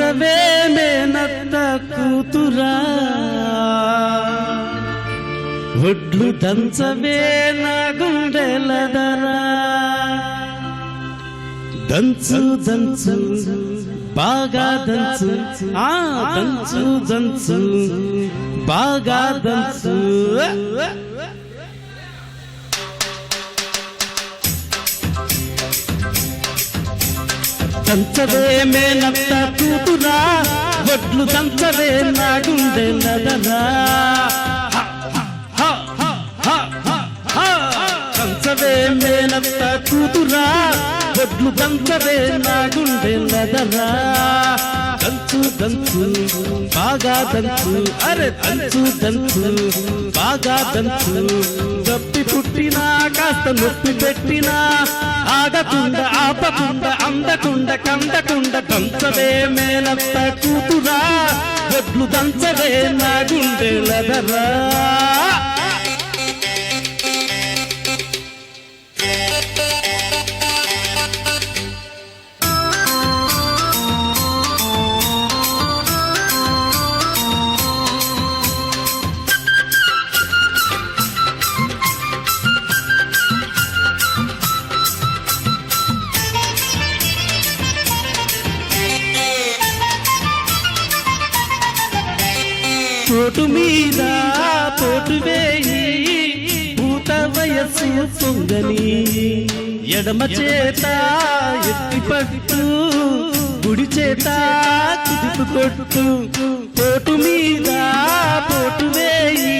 దంచవే మేనత్త కూతురా. ఒడ్లు దంచవే నా గుండెలదరా దంచు దంచు బాగా దంచు ఆ దంచు దంచు బాగా దంచు. దంచవే మేనత్త కూతురా ఒడ్లు దంచవే నా గుండెలదరా దంచవే మేనత్త కూతురా వడ్లు దంచవే నాగుండే గుండెలదరా దంచు దంచు బాగా దంచు అరే దంచు దంచు బాగా దంచు. నొప్పి పుట్టినా కాస్త నొప్పి పెట్టినా ఆగకుండా ఆపకుండా అందకుండా కందకుండ దంచవే మేనత్త కూతురా. ఒడ్లు దంచవే నా గుండెలదరా పోటు మీద పోటు వేయి. భూత వయస్సు పొంగని ఎడమ చేత ఎత్తి పట్టు గుడి చేత కుదుపు కొట్టు. పోటు మీద పోటు వేయి.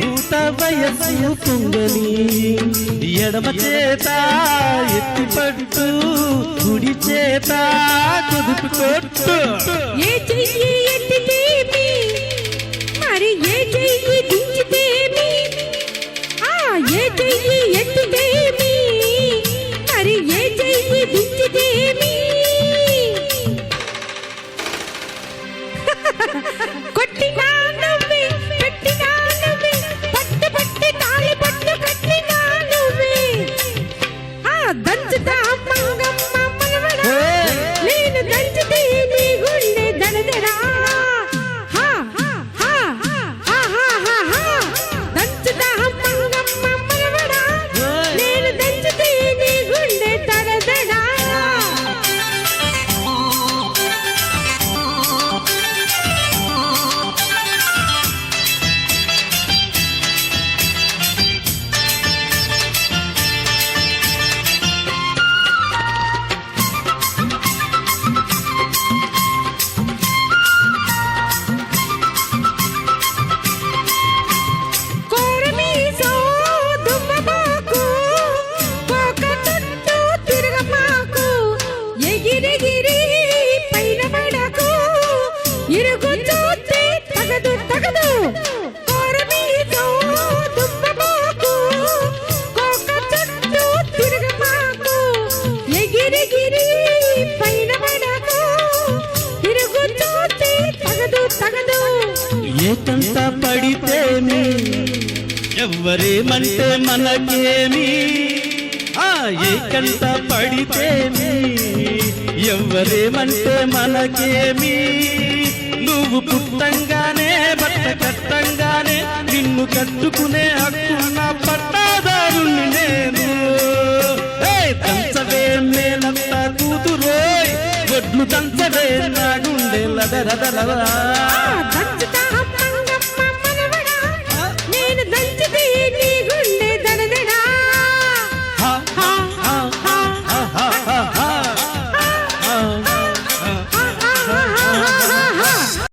భూత వయస్సు పొంగని ఎడమ చేత ఎత్తి పట్టు గుడి చేత కుదుపు కొట్టు. ఏ చెయ్యి ఎత్తితేమి ఏకంత పడితేమి ఎవ్వరేమంటే మనకేమి? ఆ ఏకంత పడితేమి ఎవ్వరేమంటే మనకేమి? నువ్వు పుట్టంగానే బట్ట కట్టంగానే నిన్ను కట్టుకునే హక్కు నా పట్టాదారుణ్ణి నేను. ఏయ్, దంచవే కూతురోయ్ ఒడ్లు దంచవే నా గుండె